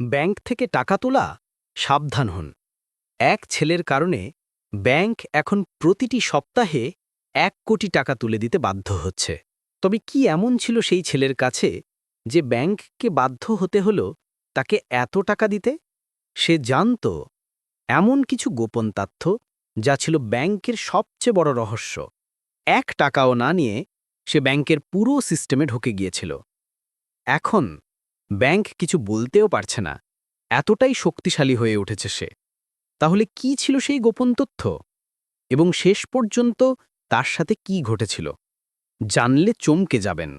Bank থেকে টাকা তোলা? সাবধান হন। এক ছেলের কারণে ব্যাংক এখন প্রতিটি সপ্তাহে এক কোটি টাকা তুলে দিতে বাধ্য হচ্ছে। তবে কি এমন ছিল সেই ছেলের কাছে যে ব্যাংককে বাধ্য হতে হলো তাকে এত টাকা দিতে? সে জানত এমন কিছু গোপন তথ্য যা ছিল ব্যাংকের সবচেয়ে বড় রহস্য। এক টাকাও না নিয়ে সে ব্যাংকের পুরো সিস্টেমে ঢুকে গিয়েছিল। এখন ব্যাংক কিছু বলতেও পারছে না। এতটাই শক্তিশালী হয়ে উঠেছে সে। তাহলে কি ছিল সেই গোপন তথ্য? এবং শেষ পর্যন্ত তার সাথে কি ঘটেছিল? জানলে চমকে যাবেন।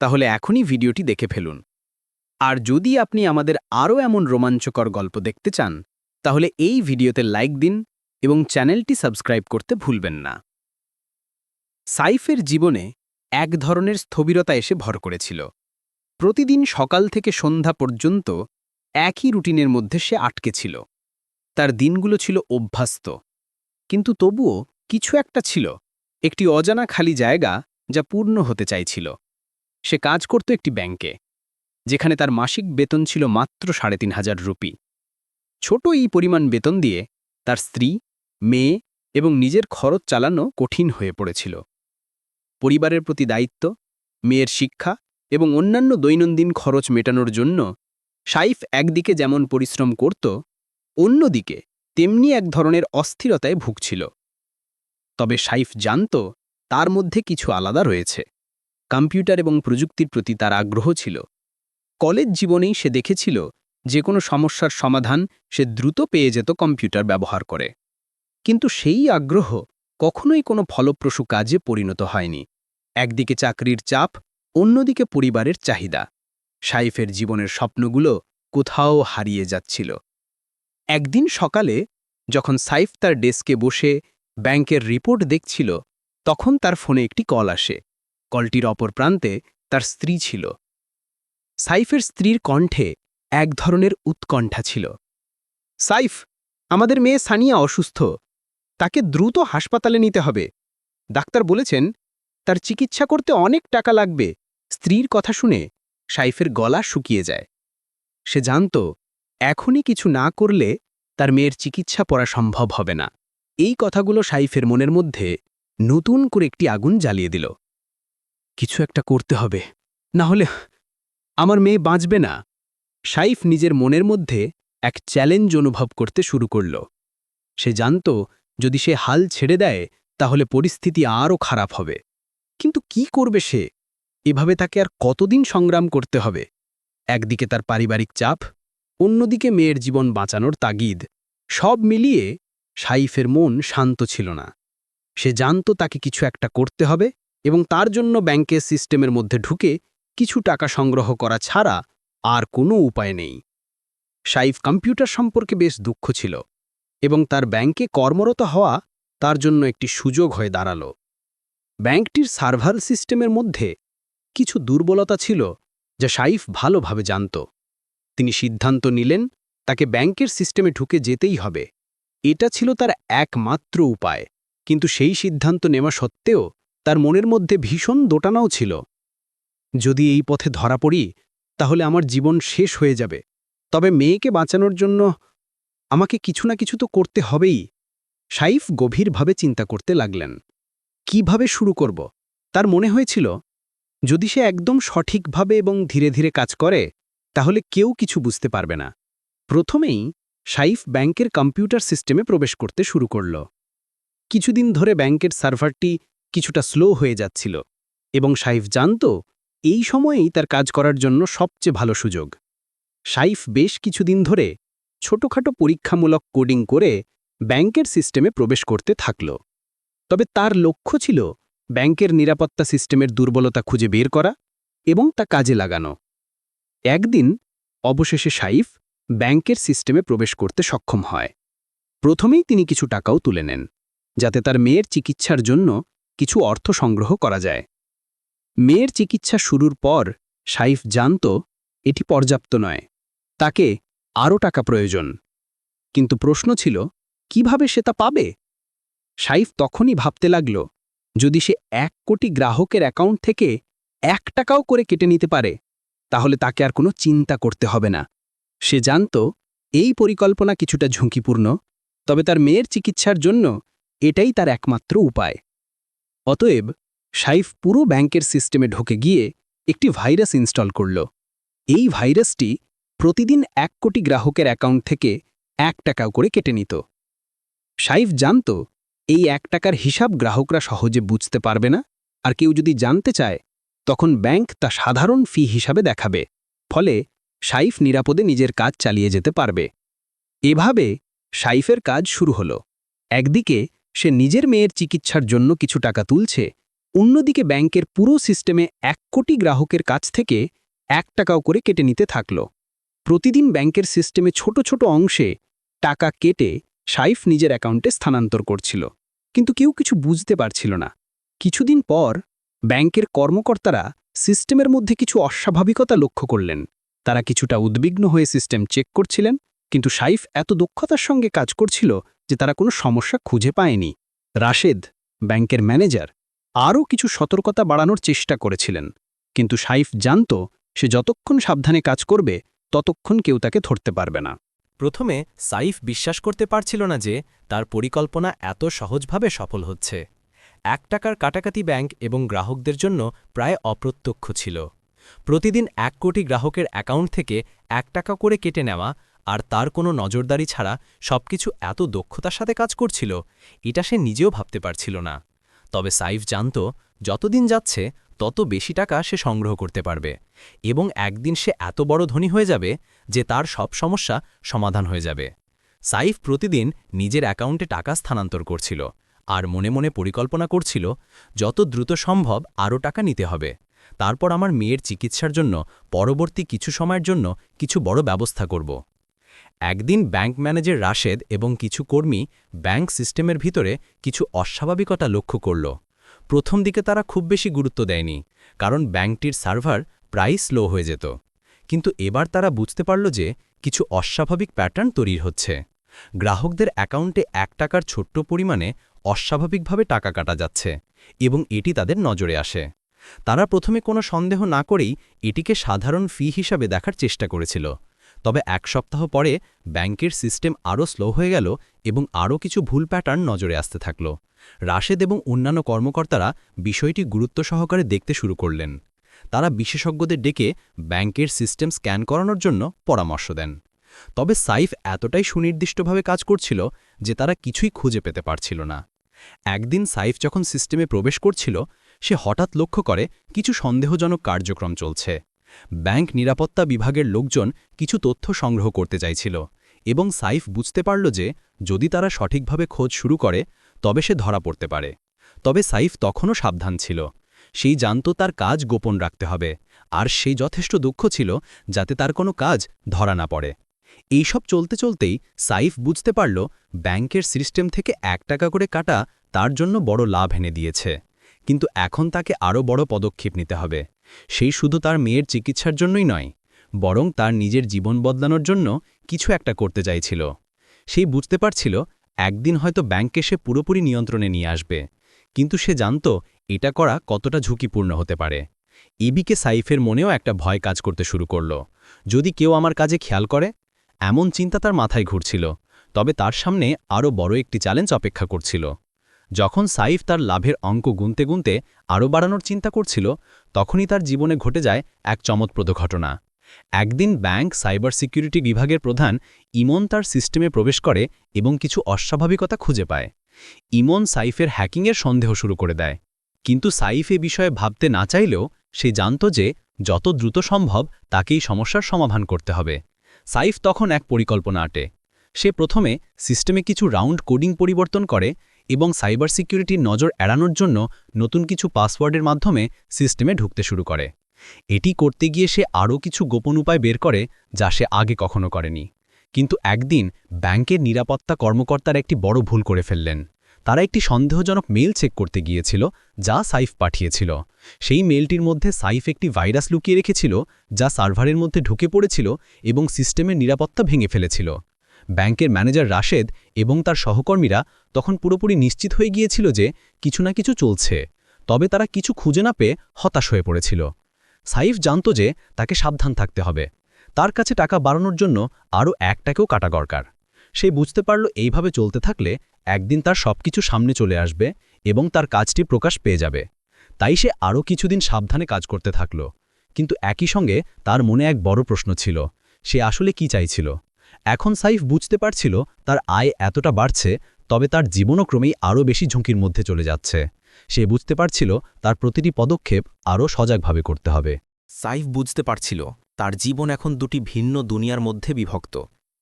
তাহলে এখনই ভিডিওটি দেখে ফেলুন। আর যদি আপনি আমাদের আরও এমন রোমাঞ্চকর গল্প দেখতে চান, তাহলে এই ভিডিওতে লাইক দিন এবং চ্যানেলটি সাবস্ক্রাইব করতে ভুলবেন না। সাইফের জীবনে এক ধরনের স্থবিরতা এসে ভর করেছিল। প্রতিদিন সকাল থেকে সন্ধ্যা পর্যন্ত একই রুটিনের মধ্যে সে আটকে ছিল। তার দিনগুলো ছিল অভ্যস্ত। কিন্তু তবুও কিছু একটা ছিল, একটি অজানা খালি জায়গা যা পূর্ণ হতে চাইছিল। সে কাজ করত একটি ব্যাংকে, যেখানে তার মাসিক বেতন ছিল মাত্র সাড়ে তিন হাজার রুপি। ছোট এই পরিমাণ বেতন দিয়ে তার স্ত্রী, মেয়ে এবং নিজের খরচ চালানো কঠিন হয়ে পড়েছিল। পরিবারের প্রতি দায়িত্ব, মেয়ের শিক্ষা এবং অন্যান্য দৈনন্দিন খরচ মেটানোর জন্য সাইফ একদিকে যেমন পরিশ্রম করত, অন্যদিকে তেমনি এক ধরনের অস্থিরতায় ভুগছিল। তবে সাইফ জানত তার মধ্যে কিছু আলাদা রয়েছে। কম্পিউটার এবং প্রযুক্তির প্রতি তার আগ্রহ ছিল। কলেজ জীবনেই সে দেখেছিল যে কোনো সমস্যার সমাধান সে দ্রুত পেয়ে যেত কম্পিউটার ব্যবহার করে। কিন্তু সেই আগ্রহ কখনোই কোনো ফলপ্রসূ কাজে পরিণত হয়নি। একদিকে চাকরির চাপ অন্যদিকে পরিবারের চাহিদা। সাইফের জীবনের স্বপ্নগুলো কোথাও হারিয়ে যাচ্ছিল। একদিন সকালে যখন সাইফ তার ডেস্কে বসে ব্যাংকের রিপোর্ট দেখছিল, তখন তার ফোনে একটি কল আসে। কলটির অপর প্রান্তে তার স্ত্রী ছিল। সাইফের স্ত্রীর কণ্ঠে এক ধরনের উৎকণ্ঠা ছিল। সাইফ, আমাদের মেয়ে সানিয়া অসুস্থ। তাকে দ্রুত হাসপাতালে নিতে হবে। ডাক্তার বলেছেন তার চিকিৎসা করতে অনেক টাকা লাগবে। স্ত্রীর কথা শুনে সাইফের গলা শুকিয়ে যায়। সে জানত, এখনই কিছু না করলে তার মেয়ের চিকিৎসা পড়া সম্ভব হবে না। এই কথাগুলো সাইফের মনের মধ্যে নতুন করে একটি আগুন জ্বালিয়ে দিল। কিছু একটা করতে হবে, না হলে আমার মেয়ে বাঁচবে না। সাইফ নিজের মনের মধ্যে এক চ্যালেঞ্জ অনুভব করতে শুরু করল। সে জানত, যদি সে হাল ছেড়ে দেয়, তাহলে পরিস্থিতি আরও খারাপ হবে। কিন্তু কি করবে সে? এভাবে তাকে আর কতদিন সংগ্রাম করতে হবে? একদিকে তার পারিবারিক চাপ, অন্যদিকে মেয়ের জীবন বাঁচানোর তাগিদ। সব মিলিয়ে সাইফের মন শান্ত ছিল না। সে জানত তাকে কিছু একটা করতে হবে এবং তার জন্য ব্যাংকের সিস্টেমের মধ্যে ঢুকে কিছু টাকা সংগ্রহ করা ছাড়া আর কোনো উপায় নেই। সাইফ কম্পিউটার সম্পর্কে বেশ দুঃখ ছিল এবং তার ব্যাংকে কর্মরত হওয়া তার জন্য একটি সুযোগ হয়ে দাঁড়াল। ব্যাংকটির সার্ভার সিস্টেমের মধ্যে কিছু দুর্বলতা ছিল যা সাইফ ভালোভাবে জানত। তিনি সিদ্ধান্ত নিলেন, তাকে ব্যাংকের সিস্টেমে ঢুকে যেতেই হবে। এটা ছিল তার একমাত্র উপায়, কিন্তু সেই সিদ্ধান্ত নেওয়া সত্ত্বেও তার মনের মধ্যে ভীষণ দোটানাও ছিল। যদি এই পথে ধরা পড়ি, তাহলে আমার জীবন শেষ হয়ে যাবে। তবে মেয়েকে বাঁচানোর জন্য আমাকে কিছু না কিছু তো করতে হবেই। সাইফ গভীরভাবে চিন্তা করতে লাগলেন। কীভাবে শুরু করব? তার মনে হয়েছিল, যদি সে একদম সঠিকভাবে এবং ধীরে ধীরে কাজ করে, তাহলে কেউ কিছু বুঝতে পারবে না। প্রথমেই সাইফ ব্যাংকের কম্পিউটার সিস্টেমে প্রবেশ করতে শুরু করল। কিছুদিন ধরে ব্যাংকের সার্ভারটি কিছুটা স্লো হয়ে যাচ্ছিল এবং সাইফ জানত, এই সময়েই তার কাজ করার জন্য সবচেয়ে ভালো সুযোগ। সাইফ বেশ কিছুদিন ধরে ছোটখাটো পরীক্ষামূলক কোডিং করে ব্যাংকের সিস্টেমে প্রবেশ করতে থাকল। তবে তার লক্ষ্য ছিল ব্যাংকের নিরাপত্তা সিস্টেমের দুর্বলতা খুঁজে বের করা এবং তা কাজে লাগানো। একদিন, অবশেষে সাইফ ব্যাংকের সিস্টেমে প্রবেশ করতে সক্ষম হয়। প্রথমেই তিনি কিছু টাকাও তুলে নেন, যাতে তার মেয়ের চিকিৎসার জন্য কিছু অর্থ সংগ্রহ করা যায়। মেয়ের চিকিৎসা শুরুর পর সাইফ জানত, এটি পর্যাপ্ত নয়, তাকে আরও টাকা প্রয়োজন। কিন্তু প্রশ্ন ছিল, কীভাবে সে তা পাবে? সাইফ তখনই ভাবতে লাগল, যদি সে এক কোটি গ্রাহকের অ্যাকাউন্ট থেকে এক টাকাও করে কেটে নিতে পারে, তাহলে তাকে আর কোনো চিন্তা করতে হবে না। সে জানত এই পরিকল্পনা কিছুটা ঝুঁকিপূর্ণ, তবে তার মেয়ের চিকিৎসার জন্য এটাই তার একমাত্র উপায়। অতএব সাইফ পুরো ব্যাংকের সিস্টেমে ঢুকে গিয়ে একটি ভাইরাস ইনস্টল করল। এই ভাইরাসটি প্রতিদিন এক কোটি গ্রাহকের অ্যাকাউন্ট থেকে এক টাকাও করে কেটে নিত। সাইফ জানত এই এক টাকার হিসাব গ্রাহকরা সহজে বুঝতে পারবে না, আর কেউ যদি জানতে চায়, তখন ব্যাংক তা সাধারণ ফি হিসাবে দেখাবে, ফলে সাইফ নিরাপদে নিজের কাজ চালিয়ে যেতে পারবে। এভাবে সাইফের কাজ শুরু হলো। একদিকে সে নিজের মেয়ের চিকিৎসার জন্য কিছু টাকা তুলছে, অন্যদিকে ব্যাংকের পুরো সিস্টেমে এক কোটি গ্রাহকের কাছ থেকে এক টাকাও করে কেটে নিতে থাকল। প্রতিদিন ব্যাংকের সিস্টেমে ছোট ছোট অংশে টাকা কেটে সাইফ নিজের অ্যাকাউন্টে স্থানান্তর করছিল। কিন্তু কেউ কিছু বুঝতে পারছিল না। কিছুদিন পর ব্যাংকের কর্মকর্তারা সিস্টেমের মধ্যে কিছু অস্বাভাবিকতা লক্ষ্য করলেন। তারা কিছুটা উদ্বিগ্ন হয়ে সিস্টেম চেক করছিলেন, কিন্তু সাইফ এত দক্ষতার সঙ্গে কাজ করছিল যে তারা কোনো সমস্যা খুঁজে পায়নি। রাশেদ, ব্যাংকের ম্যানেজার, আরও কিছু সতর্কতা বাড়ানোর চেষ্টা করেছিলেন, কিন্তু সাইফ জানত সে যতক্ষণ সাবধানে কাজ করবে, ততক্ষণ কেউ তাকে ধরতে পারবে না। প্রথমে সাইফ বিশ্বাস করতে পারছিল না যে তার পরিকল্পনা এত সহজভাবে সফল হচ্ছে। এক টাকার কাটাকাটি ব্যাংক এবং গ্রাহকদের জন্য প্রায় অপ্রত্যক্ষ ছিল। প্রতিদিন এক কোটি গ্রাহকের অ্যাকাউন্ট থেকে এক টাকা করে কেটে নেওয়া আর তার কোনো নজরদারি ছাড়া সবকিছু এত দক্ষতার সাথে কাজ করছিল, এটা সে নিজেও ভাবতে পারছিল না। তবে সাইফ জানত, যতদিন যাচ্ছে, তত বেশি টাকা সে সংগ্রহ করতে পারবে এবং একদিন সে এত বড় ধনী হয়ে যাবে যে তার সব সমস্যা সমাধান হয়ে যাবে। সাইফ প্রতিদিন নিজের অ্যাকাউন্টে টাকা স্থানান্তর করছিল আর মনে মনে পরিকল্পনা করছিল, যত দ্রুত সম্ভব আরও টাকা নিতে হবে। তারপর আমার মেয়ের চিকিৎসার জন্য পরবর্তী কিছু সময়ের জন্য কিছু বড় ব্যবস্থা করব। একদিন ব্যাংক ম্যানেজার রাশেদ এবং কিছু কর্মী ব্যাংক সিস্টেমের ভিতরে কিছু অস্বাভাবিকতা লক্ষ্য করল। প্রথম দিকে তারা খুব বেশি গুরুত্ব দেয়নি, কারণ ব্যাংকটির সার্ভার প্রায় স্লো হয়ে যেত। কিন্তু এবার তারা বুঝতে পারল যে কিছু অস্বাভাবিক প্যাটার্ন তৈরি হচ্ছে। গ্রাহকদের অ্যাকাউন্টে এক টাকার ছোট্ট পরিমাণে অস্বাভাবিকভাবে টাকা কাটা যাচ্ছে এবং এটি তাদের নজরে আসে। তারা প্রথমে কোনো সন্দেহ না করেই এটিকে সাধারণ ফি হিসাবে দেখার চেষ্টা করেছিল। তবে এক সপ্তাহ পরে ব্যাংকের সিস্টেম আরও স্লো হয়ে গেল এবং আরও কিছু ভুল প্যাটার্ন নজরে আসতে থাকল। রাশেদ এবং অন্যান্য কর্মকর্তারা বিষয়টি গুরুত্ব সহকারে দেখতে শুরু করলেন। তারা বিশেষজ্ঞদের ডেকে ব্যাংকের সিস্টেম স্ক্যান করানোর জন্য পরামর্শ দেন। তবে সাইফ এতটাই সুনির্দিষ্টভাবে কাজ করছিল যে তারা কিছুই খুঁজে পেতে পারছিল না। একদিন সাইফ যখন সিস্টেমে প্রবেশ করছিল, সে হঠাৎ লক্ষ্য করে কিছু সন্দেহজনক কার্যক্রম চলছে। ব্যাংক নিরাপত্তা বিভাগের লোকজন কিছু তথ্য সংগ্রহ করতে চাইছিল এবং সাইফ বুঝতে পারল যে যদি তারা সঠিকভাবে খোঁজ শুরু করে, তবে সে ধরা পড়তে পারে। তবে সাইফ তখনও সাবধান ছিল। সেই জানত তার কাজ গোপন রাখতে হবে, আর সেই যথেষ্ট দুঃখ ছিল যাতে তার কোনো কাজ ধরা না পড়ে। এইসব চলতে চলতেই সাইফ বুঝতে পারল ব্যাংকের সিস্টেম থেকে এক টাকা করে কাটা তার জন্য বড় লাভ এনে দিয়েছে। কিন্তু এখন তাকে আরও বড় পদক্ষেপ নিতে হবে। সেই শুধু তার মেয়ের চিকিৎসার জন্যই নয়, বরং তার নিজের জীবন বদলানোর জন্য কিছু একটা করতে চাইছিল। সেই বুঝতে পারছিল, একদিন হয়তো ব্যাংকে সে পুরোপুরি নিয়ন্ত্রণে নিয়ে আসবে, কিন্তু সে জানত এটা করা কতটা ঝুঁকিপূর্ণ হতে পারে। ইবিকে সাইফের মনেও একটা ভয় কাজ করতে শুরু করল। যদি কেউ আমার কাজে খেয়াল করে, এমন চিন্তা তার মাথায় ঘুরছিল, তবে তার সামনে আরও বড় একটি চ্যালেঞ্জ অপেক্ষা করছিল। যখন সাইফ তার লাভের অঙ্ক গুনতে গুনতে আরও বাড়ানোর চিন্তা করছিল তখনই তার জীবনে ঘটে যায় এক চমৎপ্রদ ঘটনা। একদিন ব্যাংক সাইবার সিকিউরিটি বিভাগের প্রধান ইমন তার সিস্টেমে প্রবেশ করে এবং কিছু অস্বাভাবিকতা খুঁজে পায়। ইমন সাইফের হ্যাকিংয়ের সন্দেহ শুরু করে দেয়। কিন্তু সাইফ এ বিষয়ে ভাবতে না চাইলেও সে জানত যে যত দ্রুত সম্ভব তাকেই সমস্যার সমাধান করতে হবে। সাইফ তখন এক পরিকল্পনা আটে। সে প্রথমে সিস্টেমে কিছু রাউন্ড কোডিং পরিবর্তন করে এবং সাইবার সিকিউরিটির নজর এড়ানোর জন্য নতুন কিছু পাসওয়ার্ডের মাধ্যমে সিস্টেমে ঢুকতে শুরু করে। এটি করতে গিয়ে সে আরও কিছু গোপন উপায় বের করে যা সে আগে কখনো করেনি। কিন্তু একদিন ব্যাংকের নিরাপত্তা কর্মকর্তার একটি বড় ভুল করে ফেললেন। তারা একটি সন্দেহজনক মেল চেক করতে গিয়েছিল যা সাইফ পাঠিয়েছিল। সেই মেলটির মধ্যে সাইফ একটি ভাইরাস লুকিয়ে রেখেছিল যা সার্ভারের মধ্যে ঢুকে পড়েছিল এবং সিস্টেমের নিরাপত্তা ভেঙে ফেলেছিল। ব্যাংকের ম্যানেজার রাশেদ এবং তার সহকর্মীরা তখন পুরোপুরি নিশ্চিত হয়ে গিয়েছিল যে কিছু না কিছু চলছে। তবে তারা কিছু খুঁজে না পেয়ে হতাশ হয়ে পড়েছিল। সাইফ জানত যে তাকে সাবধান থাকতে হবে। তার কাছে টাকা বাড়ানোর জন্য আরও একটাকেও কাটা দরকার। সে বুঝতে পারল এইভাবে চলতে থাকলে একদিন তার সবকিছু সামনে চলে আসবে এবং তার কাজটি প্রকাশ পেয়ে যাবে। তাই সে আরও কিছুদিন সাবধানে কাজ করতে থাকল। কিন্তু একই সঙ্গে তার মনে এক বড় প্রশ্ন ছিল, সে আসলে কি চাইছিল? এখন সাইফ বুঝতে পারছিল তার আয় এতটা বাড়ছে, তবে তার জীবনও ক্রমেই আরও বেশি ঝুঁকির মধ্যে চলে যাচ্ছে। সে বুঝতে পারছিল তার প্রতিটি পদক্ষেপ আরও সজাগভাবে করতে হবে। সাইফ বুঝতে পারছিল তার জীবন এখন দুটি ভিন্ন দুনিয়ার মধ্যে বিভক্ত।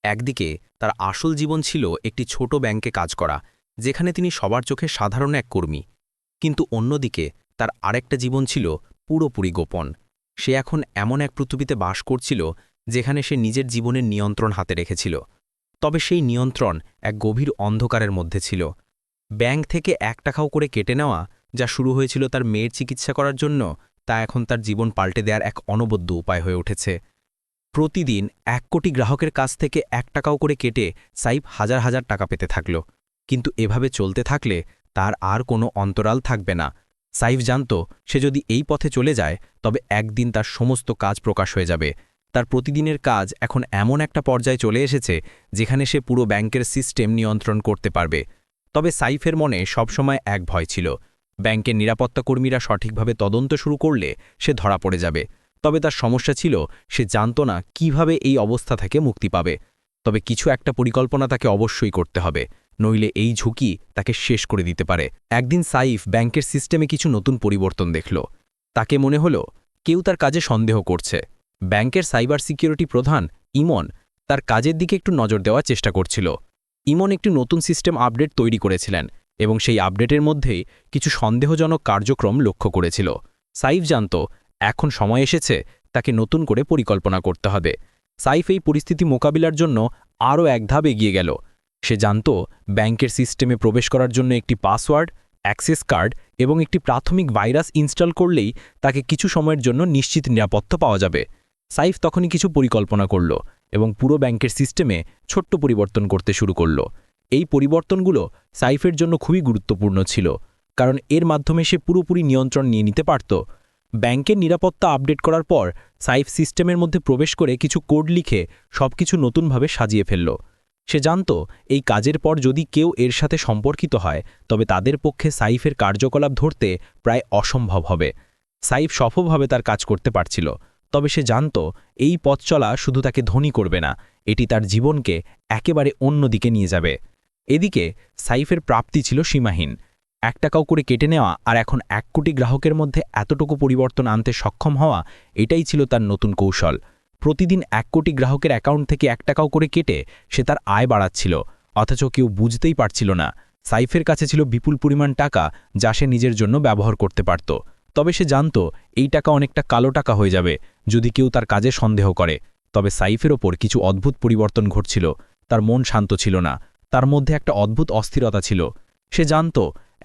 একদিকে তার আসল জীবন ছিল একটি ছোট ব্যাংকে কাজ করা, যেখানে তিনি সবার চোখে সাধারণ এক কর্মী। কিন্তু অন্যদিকে তার আরেকটা জীবন ছিল পুরোপুরি গোপন। সে এখন এমন এক পৃথিবীতে বাস করছিল যেখানে সে নিজের জীবনের নিয়ন্ত্রণ হাতে রেখেছিল। তবে সেই নিয়ন্ত্রণ এক গভীর অন্ধকারের মধ্যে ছিল। ব্যাংক থেকে এক টাকাও করে কেটে নেওয়া, যা শুরু হয়েছিল তার মেয়ের চিকিৎসা করার জন্য, তা এখন তার জীবন পাল্টে দেওয়ার এক অনবদ্য উপায় হয়ে উঠেছে। প্রতিদিন এক কোটি গ্রাহকের কাছ থেকে এক টাকাও করে কেটে সাইফ হাজার হাজার টাকা পেতে থাকল। কিন্তু এভাবে চলতে থাকলে তার আর কোনো অন্তরাল থাকবে না। সাইফ জানত, সে যদি এই পথে চলে যায়, তবে একদিন তার সমস্ত কাজ প্রকাশ হয়ে যাবে। তার প্রতিদিনের কাজ এখন এমন একটা পর্যায়ে চলে এসেছে যেখানে সে পুরো ব্যাংকের সিস্টেম নিয়ন্ত্রণ করতে পারবে। তবে সাইফের মনে সবসময় এক ভয় ছিল। ব্যাংকের নিরাপত্তাকর্মীরা সঠিকভাবে তদন্ত শুরু করলে সে ধরা পড়ে যাবে। তবে তার সমস্যা ছিল, সে জানত না কীভাবে এই অবস্থা থেকে মুক্তি পাবে। তবে কিছু একটা পরিকল্পনা তাকে অবশ্যই করতে হবে, নইলে এই ঝুঁকি তাকে শেষ করে দিতে পারে। একদিন সাইফ ব্যাংকের সিস্টেমে কিছু নতুন পরিবর্তন দেখল। তাকে মনে হল, কেউ তার কাজে সন্দেহ করছে। ব্যাংকের সাইবার সিকিউরিটি প্রধান ইমন তার কাজের দিকে একটু নজর দেওয়ার চেষ্টা করছিল। ইমন একটি নতুন সিস্টেম আপডেট তৈরি করেছিলেন এবং সেই আপডেটের মধ্যেই কিছু সন্দেহজনক কার্যক্রম লক্ষ্য করেছিল। সাইফ জানত, এখন সময় এসেছে, তাকে নতুন করে পরিকল্পনা করতে হবে সাইফ এই পরিস্থিতি মোকাবিলার জন্য আরও এক ধাপ এগিয়ে গেল। সে জানত, ব্যাংকের সিস্টেমে প্রবেশ করার জন্য একটি পাসওয়ার্ড, অ্যাক্সেস কার্ড এবং একটি প্রাথমিক ভাইরাস ইনস্টল করলেই তাকে কিছু সময়ের জন্য নিশ্চিত নিরাপত্তা পাওয়া যাবে। সাইফ তখনই কিছু পরিকল্পনা করল এবং পুরো ব্যাংকের সিস্টেমে ছোট্ট পরিবর্তন করতে শুরু করল। এই পরিবর্তনগুলো সাইফের জন্য খুবই গুরুত্বপূর্ণ ছিল, কারণ এর মাধ্যমে সে পুরোপুরি নিয়ন্ত্রণ নিয়ে নিতে পারত। ব্যাংকের নিরাপত্তা আপডেট করার পর সাইফ সিস্টেমের মধ্যে প্রবেশ করে কিছু কোড লিখে সবকিছু নতুনভাবে সাজিয়ে ফেলল। সে জানত, এই কাজের পর যদি কেউ এর সাথে সম্পর্কিত হয়, তবে তাদের পক্ষে সাইফের কার্যকলাপ ধরতে প্রায় অসম্ভব হবে। সাইফ সফলভাবে তার কাজ করতে পারছিল। তবে সে জানত, এই পথ চলা শুধু তাকে ধনী করবে না, এটি তার জীবনকে একেবারে অন্য দিকে নিয়ে যাবে। এদিকে সাইফের প্রাপ্তি ছিল সীমাহীন। এক টাকাও করে কেটে নেওয়া আর এখন এক কোটি গ্রাহকের মধ্যে এতটুকু পরিবর্তন আনতে সক্ষম হওয়া, এটাই ছিল তার নতুন কৌশল। প্রতিদিন এক কোটি গ্রাহকের অ্যাকাউন্ট থেকে এক টাকাও করে কেটে সে তার আয় বাড়াচ্ছিল, অথচ কেউ বুঝতেই পারছিল না। সাইফের কাছে ছিল বিপুল পরিমাণ টাকা, যা সে নিজের জন্য ব্যবহার করতে পারত। তবে সে জানত এই টাকা অনেকটা কালো টাকা হয়ে যাবে, যদি কেউ তার কাজে সন্দেহ করে। তবে সাইফের ওপর কিছু অদ্ভুত পরিবর্তন ঘটছিল। তার মন শান্ত ছিল না। তার মধ্যে একটা অদ্ভুত অস্থিরতা ছিল। সে জানত,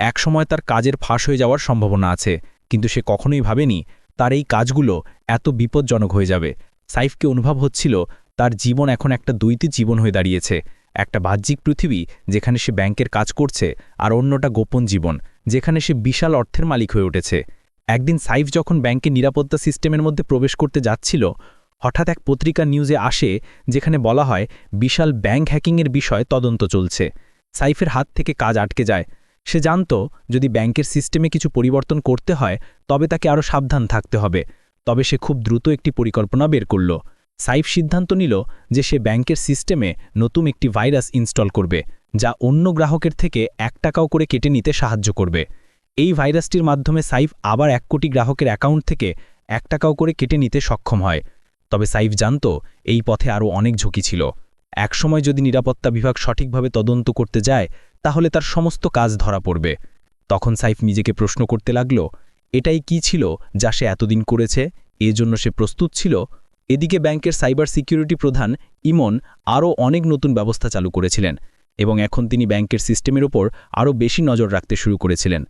একসময় তার কাজের ফাঁস হয়ে যাওয়ার সম্ভাবনা আছে, কিন্তু সে কখনোই ভাবেনি তার এই কাজগুলো এত বিপজ্জনক হয়ে যাবে। সাইফকে অনুভব হচ্ছিল তার জীবন এখন একটা দ্বৈতী জীবন হয়ে দাঁড়িয়েছে। একটা বাহ্যিক পৃথিবী যেখানে সে ব্যাংকের কাজ করছে আর অন্যটা গোপন জীবন, যেখানে সে বিশাল অর্থের মালিক হয়ে উঠেছে। একদিন সাইফ যখন ব্যাংকের নিরাপত্তা সিস্টেমের মধ্যে প্রবেশ করতে যাচ্ছিল, হঠাৎ এক পত্রিকা নিউজে আসে যেখানে বলা হয়, বিশাল ব্যাংক হ্যাকিংয়ের বিষয়ে তদন্ত চলছে। সাইফের হাত থেকে কাজ আটকে যায়। সে জানত, যদি ব্যাংকের সিস্টেমে কিছু পরিবর্তন করতে হয়, তবে তাকে আরও সাবধান থাকতে হবে। তবে সে খুব দ্রুত একটি পরিকল্পনা বের করল। সাইফ সিদ্ধান্ত নিল যে সে ব্যাংকের সিস্টেমে নতুন একটি ভাইরাস ইনস্টল করবে, যা অন্য গ্রাহকের থেকে এক টাকাও করে কেটে নিতে সাহায্য করবে। এই ভাইরাসটির মাধ্যমে সাইফ আবার এক কোটি গ্রাহকের অ্যাকাউন্ট থেকে এক টাকাও করে কেটে নিতে সক্ষম হয়। তবে সাইফ জানত এই পথে আরও অনেক ঝুঁকি ছিল। একসময় যদি নিরাপত্তা বিভাগ সঠিকভাবে তদন্ত করতে যায়, তাহলে তার সমস্ত কাজ ধরা পড়বে। তখন সাইফ নিজেকে প্রশ্ন করতে লাগল, এটাই কি ছিল যা সে এতদিন করেছে? এজন্য সে প্রস্তুত ছিল? এদিকে ব্যাংকের সাইবার সিকিউরিটি প্রধান ইমন আরও অনেক নতুন ব্যবস্থা চালু করেছিলেন এবং এখন তিনি ব্যাংকের সিস্টেমের ওপর আরও বেশি নজর রাখতে শুরু করেছিলেন।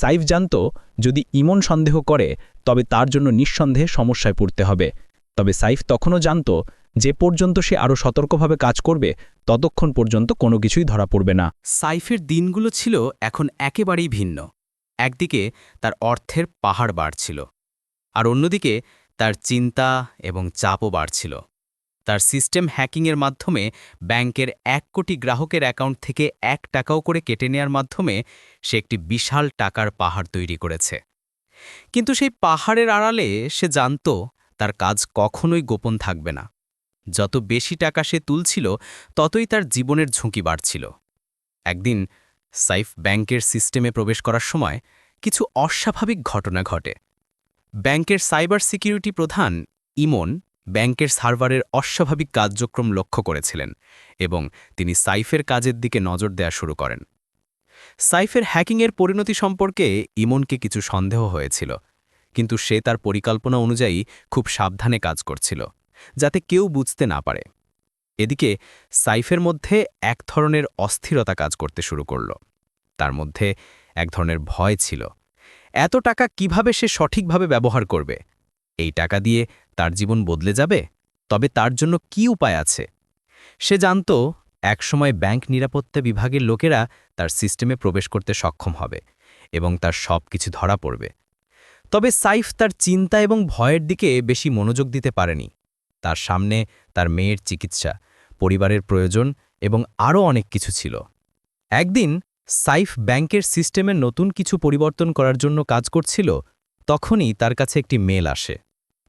সাইফ জানত, যদি ইমন সন্দেহ করে, তবে তার জন্য নিঃসন্দেহে সমস্যায় পড়তে হবে। তবে সাইফ তখনও জানত, যে পর্যন্ত সে আরও সতর্কভাবে কাজ করবে, ততক্ষণ পর্যন্ত কোনো কিছুই ধরা পড়বে না। সাইফের দিনগুলো ছিল এখন একেবারেই ভিন্ন। একদিকে তার অর্থের পাহাড় বাড়ছিল, আর অন্যদিকে তার চিন্তা এবং চাপও বাড়ছিল। তার সিস্টেম হ্যাকিংয়ের মাধ্যমে ব্যাংকের এক কোটি গ্রাহকের অ্যাকাউন্ট থেকে এক টাকাও করে কেটে নেয়ার মাধ্যমে সে একটি বিশাল টাকার পাহাড় তৈরি করেছে। কিন্তু সেই পাহাড়ের আড়ালে সে জানত তার কাজ কখনোই গোপন থাকবে না। যত বেশি টাকা সে তুলছিল, ততই তার জীবনের ঝুঁকি বাড়ছিল। একদিন সাইফ ব্যাংকের সিস্টেমে প্রবেশ করার সময় কিছু অস্বাভাবিক ঘটনা ঘটে। ব্যাংকের সাইবার সিকিউরিটি প্রধান ইমন ব্যাংকের সার্ভারের অস্বাভাবিক কার্যক্রম লক্ষ্য করেছিলেন এবং তিনি সাইফের কাজের দিকে নজর দেওয়া শুরু করেন। সাইফের হ্যাকিংয়ের পরিণতি সম্পর্কে ইমনকে কিছু সন্দেহ হয়েছিল, কিন্তু সে তার পরিকল্পনা অনুযায়ী খুব সাবধানে কাজ করছিল, যাতে কেউ বুঝতে না পারে। এদিকে সাইফের মধ্যে এক ধরনের অস্থিরতা কাজ করতে শুরু করল। তার মধ্যে এক ধরনের ভয় ছিল, এত টাকা কীভাবে সে সঠিকভাবে ব্যবহার করবে? এই টাকা দিয়ে তার জীবন বদলে যাবে? তবে তার জন্য কি উপায় আছে? সে জানত, একসময় ব্যাংক নিরাপত্তা বিভাগের লোকেরা তার সিস্টেমে প্রবেশ করতে সক্ষম হবে এবং তার সব কিছু ধরা পড়বে। তবে সাইফ তার চিন্তা এবং ভয়ের দিকে বেশি মনোযোগ দিতে পারেনি। তার সামনে তার মেয়ের চিকিৎসা, পরিবারের প্রয়োজন এবং আরও অনেক কিছু ছিল। একদিন সাইফ ব্যাংকের সিস্টেমে নতুন কিছু পরিবর্তন করার জন্য কাজ করছিল, তখনই তার কাছে একটি মেল আসে।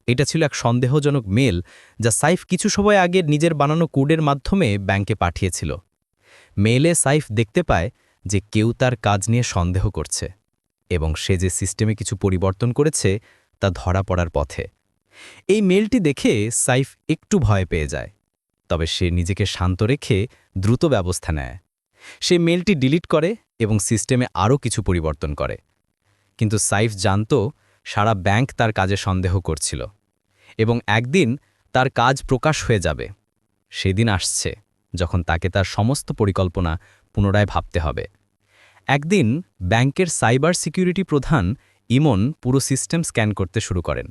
এটা ছিল এক সন্দেহজনক মেল যা সাইফ কিছু সময় আগে নিজের বানানো কোডের মাধ্যমে ব্যাংকে পাঠিয়েছিল। মেলে সাইফ দেখতে পায় যে কেউ তার কাজ নিয়ে সন্দেহ করছে এবং সে যে সিস্টেমে কিছু পরিবর্তন করেছে তা ধরা পড়ার পথে। এই মেলটি দেখে সাইফ একটু ভয় পেয়ে যায়, তবে সে নিজেকে শান্ত রেখে দ্রুত ব্যবস্থা নেয়। সে মেলটি ডিলিট করে এবং সিস্টেমে আরও কিছু পরিবর্তন করে। কিন্তু সাইফ জানত সারা ব্যাংক তার কাজে সন্দেহ করছিল। এবং একদিন তার কাজ প্রকাশ হয়ে যাবে। সেদিন আসছে, যখন তাকে তার সমস্ত পরিকল্পনা পুনরায় ভাবতে হবে। একদিন ব্যাংকের সাইবার সিকিউরিটি প্রধান ইমন পুরো সিস্টেম স্ক্যান করতে শুরু করেন।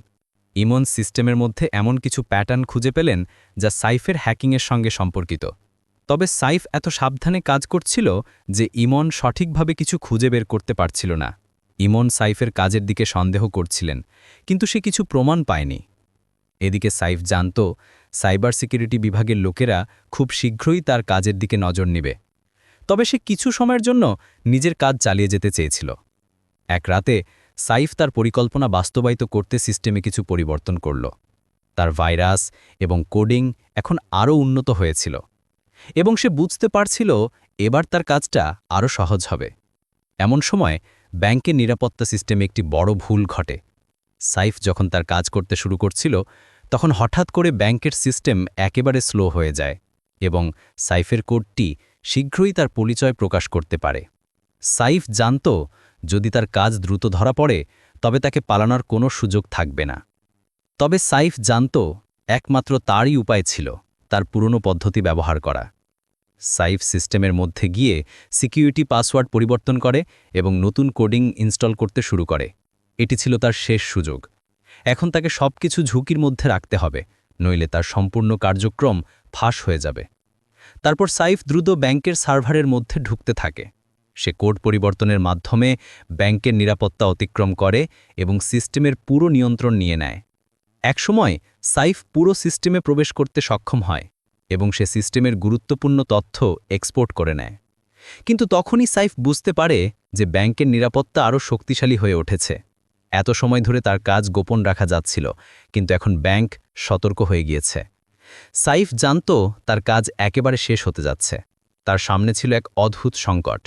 ইমন সিস্টেমের মধ্যে এমন কিছু প্যাটার্ন খুঁজে পেলেন যা সাইফের হ্যাকিংয়ের সঙ্গে সম্পর্কিত। তবে সাইফ এত সাবধানে কাজ করছিল যে ইমন সঠিকভাবে কিছু খুঁজে বের করতে পারছিল না। ইমন সাইফের কাজের দিকে সন্দেহ করছিলেন, কিন্তু সে কিছু প্রমাণ পায়নি। এদিকে সাইফ জানত সাইবার সিকিউরিটি বিভাগের লোকেরা খুব শীঘ্রই তার কাজের দিকে নজর নেবে। তবে সে কিছু সময়ের জন্য নিজের কাজ চালিয়ে যেতে চেয়েছিল। এক রাতে সাইফ তার পরিকল্পনা বাস্তবায়িত করতে সিস্টেমে কিছু পরিবর্তন করল। তার ভাইরাস এবং কোডিং এখন আরও উন্নত হয়েছিল এবং সে বুঝতে পারছিল এবার তার কাজটা আরও সহজ হবে। এমন সময় ব্যাংকের নিরাপত্তা সিস্টেমে একটি বড় ভুল ঘটে। সাইফ যখন তার কাজ করতে শুরু করছিল, তখন হঠাৎ করে ব্যাংকের সিস্টেম একেবারে স্লো হয়ে যায় এবং সাইফের কোডটি শীঘ্রই তার পরিচয় প্রকাশ করতে পারে। সাইফ জানত, যদি তার কাজ দ্রুত ধরা পড়ে, তবে তাকে পালানোর কোনো সুযোগ থাকবে না। তবে সাইফ জানত, একমাত্র তারই উপায় ছিল তার পুরনো পদ্ধতি ব্যবহার করা। সাইফ সিস্টেমের মধ্যে গিয়ে সিকিউরিটি পাসওয়ার্ড পরিবর্তন করে এবং নতুন কোডিং ইনস্টল করতে শুরু করে। এটি ছিল তার শেষ সুযোগ। এখন তাকে সবকিছু ঝুঁকির মধ্যে রাখতে হবে, নইলে তার সম্পূর্ণ কার্যক্রম ফাঁস হয়ে যাবে। তারপর সাইফ দ্রুত ব্যাংকের সার্ভারের মধ্যে ঢুকতে থাকে। সে কোড পরিবর্তনের মাধ্যমে ব্যাংকের নিরাপত্তা অতিক্রম করে এবং সিস্টেমের পুরো নিয়ন্ত্রণ নিয়ে নেয়। একসময় সাইফ পুরো সিস্টেমে প্রবেশ করতে সক্ষম হয় এবং সে সিস্টেমের গুরুত্বপূর্ণ তথ্য এক্সপোর্ট করে নেয়। কিন্তু তখনই সাইফ বুঝতে পারে যে ব্যাংকের নিরাপত্তা আরও শক্তিশালী হয়ে উঠেছে। এত সময় ধরে তার কাজ গোপন রাখা যাচ্ছিল, কিন্তু এখন ব্যাংক সতর্ক হয়ে গিয়েছে। সাইফ জানত তার কাজ একেবারে শেষ হতে যাচ্ছে। তার সামনে ছিল এক অদ্ভুত সংকট।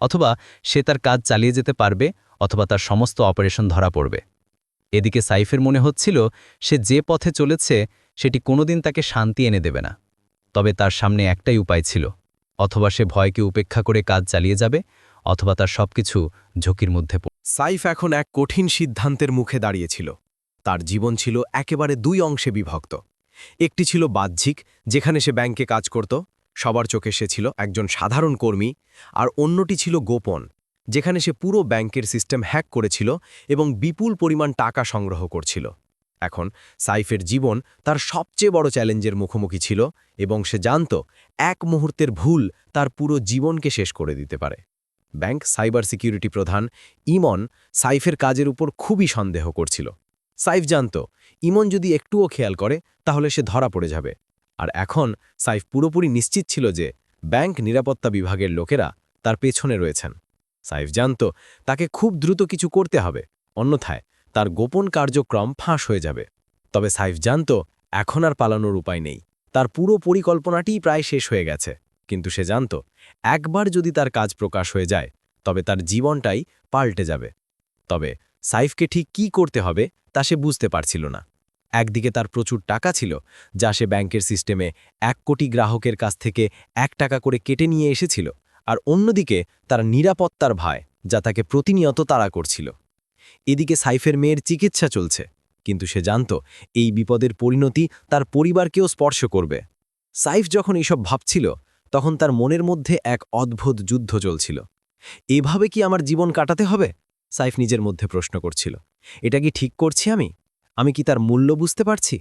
অথবা সে তার কাজ চালিয়ে যেতে পারবে, অথবা তার সমস্ত অপারেশন ধরা পড়বে। এদিকে সাইফের মনে হচ্ছিল, সে যে পথে চলেছে, সেটি কোনোদিন তাকে শান্তি এনে দেবে না। তবে তার সামনে একটাই উপায় ছিল, অথবা সে ভয়কে উপেক্ষা করে কাজ চালিয়ে যাবে অথবা তার সবকিছু ঝুঁকির মধ্যে পড়ে। সাইফ এখন এক কঠিন সিদ্ধান্তের মুখে দাঁড়িয়েছিল তার জীবন ছিল একেবারে দুই অংশে বিভক্ত। একটি ছিল বাহ্যিক, যেখানে সে ব্যাংকে কাজ করত, সবার চোখে সে ছিল একজন সাধারণ কর্মী, আর অন্যটি ছিল গোপন, যেখানে সে পুরো ব্যাংকের সিস্টেম হ্যাক করেছিল এবং বিপুল পরিমাণ টাকা সংগ্রহ করছিল। এখন সাইফের জীবন তার সবচেয়ে বড় চ্যালেঞ্জের মুখোমুখি ছিল এবং সে জানত এক মুহূর্তের ভুল তার পুরো জীবনকে শেষ করে দিতে পারে। ব্যাংক সাইবার সিকিউরিটি প্রধান ইমন সাইফের কাজের উপর খুবই সন্দেহ করছিল। সাইফ জানত, ইমন যদি একটুও খেয়াল করে, তাহলে সে ধরা পড়ে যাবে। আর এখন সাইফ পুরোপুরি নিশ্চিত ছিল যে ব্যাংক নিরাপত্তা বিভাগের লোকেরা তার পেছনে রয়েছেন। সাইফ জানত, তাকে খুব দ্রুত কিছু করতে হবে, অন্যথায় তার গোপন কার্যক্রম ফাঁস হয়ে যাবে। তবে সাইফ জানত, এখন আর পালানোর উপায় নেই। তার পুরো পরিকল্পনাটিই প্রায় শেষ হয়ে গেছে। কিন্তু সে জানত, একবার যদি তার কাজ প্রকাশ হয়ে যায়, তবে তার জীবনটাই পাল্টে যাবে। তবে সাইফকে ঠিক কি করতে হবে, তা সে বুঝতে পারছিল না। একদিকে তার প্রচুর টাকা ছিল, যা সে ব্যাংকের সিস্টেমে এক কোটি গ্রাহকের কাছ থেকে এক টাকা করে কেটে নিয়ে এসেছিল, আর অন্যদিকে তার নিরাপত্তার ভয় যা তাকে প্রতিনিয়ত তাড়া করছিল। এদিকে সাইফের মেয়ের চিকিৎসা চলছে, কিন্তু সে জানত, এই বিপদের পরিণতি তার পরিবারকেও স্পর্শ করবে। সাইফ যখন এইসব ভাবছিল তখন তার মনের মধ্যে এক অদ্ভুত যুদ্ধ চলছিল। এভাবে কি আমার জীবন কাটাতে হবে? সাইফ নিজের মধ্যে প্রশ্ন করছিল। এটা কি ঠিক করছি আমি? আমি কি তার মূল্য বুঝতে পারছি?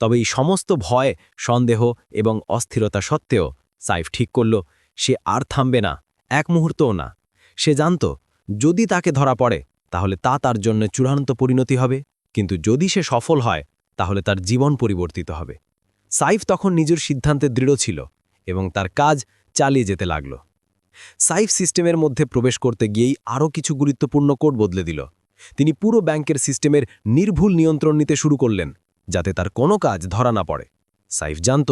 তবে এই সমস্ত ভয়, সন্দেহ এবং অস্থিরতা সত্ত্বেও সাইফ ঠিক করল, সে আর থামবে না, এক মুহূর্তও না। সে জানত, যদি তাকে ধরা পড়ে, তাহলে তা তার জন্য চূড়ান্ত পরিণতি হবে। কিন্তু যদি সে সফল হয়, তাহলে তার জীবন পরিবর্তিত হবে। সাইফ তখন নিজের সিদ্ধান্তে দৃঢ় ছিল। এবং তার কাজ চালিয়ে যেতে লাগল। সাইফ সিস্টেমের মধ্যে প্রবেশ করতে গিয়েই আরও কিছু গুরুত্বপূর্ণ কোড বদলে দিল। তিনি পুরো ব্যাংকের সিস্টেমের নির্ভুল নিয়ন্ত্রণ নিতে শুরু করলেন, যাতে তার কোনো কাজ ধরা না পড়ে। সাইফ জানত,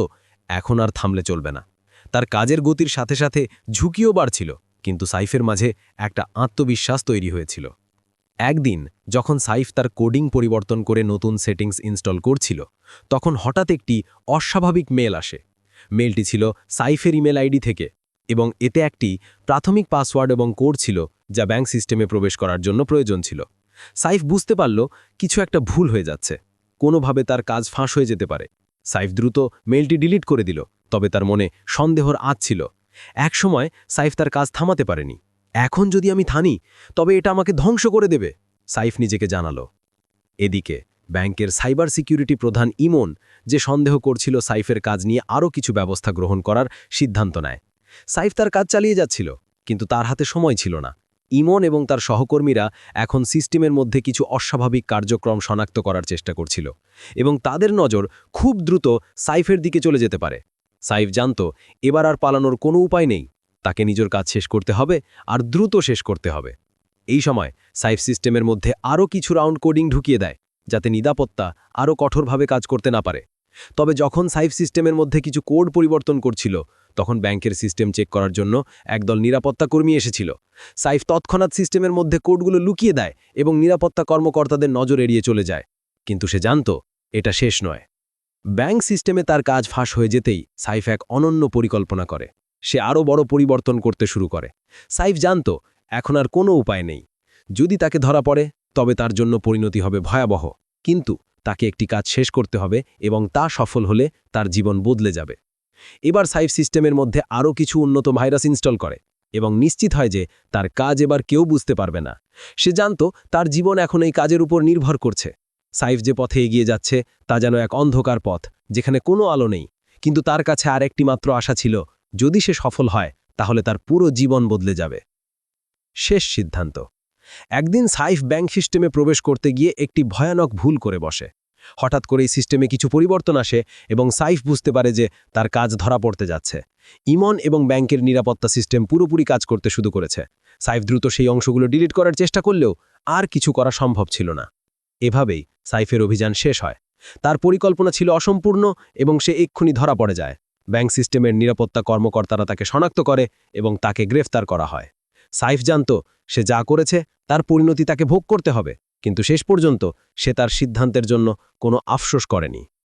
এখন আর থামলে চলবে না। তার কাজের গতির সাথে সাথে ঝুঁকিও বাড়ছিল, কিন্তু সাইফের মাঝে একটা আত্মবিশ্বাস তৈরি হয়েছিল। একদিন, যখন সাইফ তার কোডিং পরিবর্তন করে নতুন সেটিংস ইনস্টল করছিল, তখন হঠাৎ একটি অস্বাভাবিক মেল আসে। মেলটি ছিল সাইফের ইমেল আইডি থেকে এবং এতে একটি প্রাথমিক পাসওয়ার্ড এবং কোড ছিল যা ব্যাংক সিস্টেমে প্রবেশ করার জন্য প্রয়োজন ছিল। সাইফ বুঝতে পারল কিছু একটা ভুল হয়ে যাচ্ছে। কোনোভাবে তার কাজ ফাঁস হয়ে যেতে পারে। সাইফ দ্রুত মেলটি ডিলিট করে দিল, তবে তার মনে সন্দেহর আঁচ ছিল। একসময় সাইফ তার কাজ থামাতে পারেনি। এখন যদি আমি থানি, তবে এটা আমাকে ধ্বংস করে দেবে, সাইফ নিজেকে জানালো। এদিকে ব্যাংকের সাইবার সিকিউরিটি প্রধান ইমন যে সন্দেহ করছিল সাইফের কাজ নিয়ে আরও কিছু ব্যবস্থা গ্রহণ করার সিদ্ধান্ত নেয়। সাইফ তার কাজ চালিয়ে যাচ্ছিল, কিন্তু তার হাতে সময় ছিল না। ইমন এবং তার সহকর্মীরা এখন সিস্টেমের মধ্যে কিছু অস্বাভাবিক কার্যক্রম শনাক্ত করার চেষ্টা করছিল এবং তাদের নজর খুব দ্রুত সাইফের দিকে চলে যেতে পারে। সাইফ জানত, এবার আর পালানোর কোনো উপায় নেই। তাকে নিজের কাজ শেষ করতে হবে আর দ্রুত শেষ করতে হবে। এই সময় সাইফ সিস্টেমের মধ্যে আরও কিছু রাউন্ড কোডিং ঢুকিয়ে দেয়। যাতে নিরাপত্তা আরও কঠোরভাবে কাজ করতে না পারে। তবে যখন সাইফ সিস্টেমের মধ্যে কিছু কোড পরিবর্তন করছিল, তখন ব্যাংকের সিস্টেম চেক করার জন্য একদল নিরাপত্তা কর্মী এসেছিল। সাইফ তৎক্ষণাৎ সিস্টেমের মধ্যে কোডগুলো লুকিয়ে দেয় এবং নিরাপত্তা কর্মকর্তাদের নজর এড়িয়ে চলে যায়। কিন্তু সে জানত, এটা শেষ নয়। ব্যাংক সিস্টেমে তার কাজ ফাঁস হয়ে যেতেই সাইফ এক অনন্য পরিকল্পনা করে। সে আরও বড় পরিবর্তন করতে শুরু করে। সাইফ জানত, এখন আর কোনো উপায় নেই। যদি তাকে ধরা পড়ে তবে তার জন্য পরিণতি হবে ভয়াবহ। কিন্তু তাকে একটি কাজ শেষ করতে হবে এবং তা সফল হলে তার জীবন বদলে যাবে। এবার সাইফ সিস্টেমের মধ্যে আরও কিছু উন্নত ভাইরাস ইনস্টল করে এবং নিশ্চিত হয় যে তার কাজ এবার কেউ বুঝতে পারবে না। সে জানত তার জীবন এখন এই কাজের উপর নির্ভর করছে। সাইফ যে পথে এগিয়ে যাচ্ছে তা যেন এক অন্ধকার পথ, যেখানে কোনো আলো নেই। কিন্তু তার কাছে আর একটি মাত্র আশা ছিল, যদি সে সফল হয়, তাহলে তার পুরো জীবন বদলে যাবে। শেষ সিদ্ধান্ত। একদিন সাইফ ব্যাংক সিস্টেমে প্রবেশ করতে গিয়ে একটি ভয়ানক ভুল করে বসে। হঠাৎ করেই সিস্টেমে কিছু পরিবর্তন আসে এবং সাইফ বুঝতে পারে যে তার কাজ ধরা পড়তে যাচ্ছে। ইমন এবং ব্যাংকের নিরাপত্তা সিস্টেম পুরোপুরি কাজ করতে শুরু করেছে। সাইফ দ্রুত সেই অংশগুলো ডিলিট করার চেষ্টা করলেও আর কিছু করা সম্ভব ছিল না। এভাবেই সাইফের অভিযান শেষ হয়। তার পরিকল্পনা ছিল অসম্পূর্ণ এবং সে এক্ষুনি ধরা পড়ে যায়। ব্যাংক সিস্টেমের নিরাপত্তা কর্মকর্তারা তাকে শনাক্ত করে এবং তাকে গ্রেফতার করা হয়। সাইফ জানত, সে যা করেছে তার পরিণতি তাকে ভোগ করতে হবে, কিন্তু শেষ পর্যন্ত সে তার সিদ্ধান্তের জন্য কোনো আফসোস করেনি।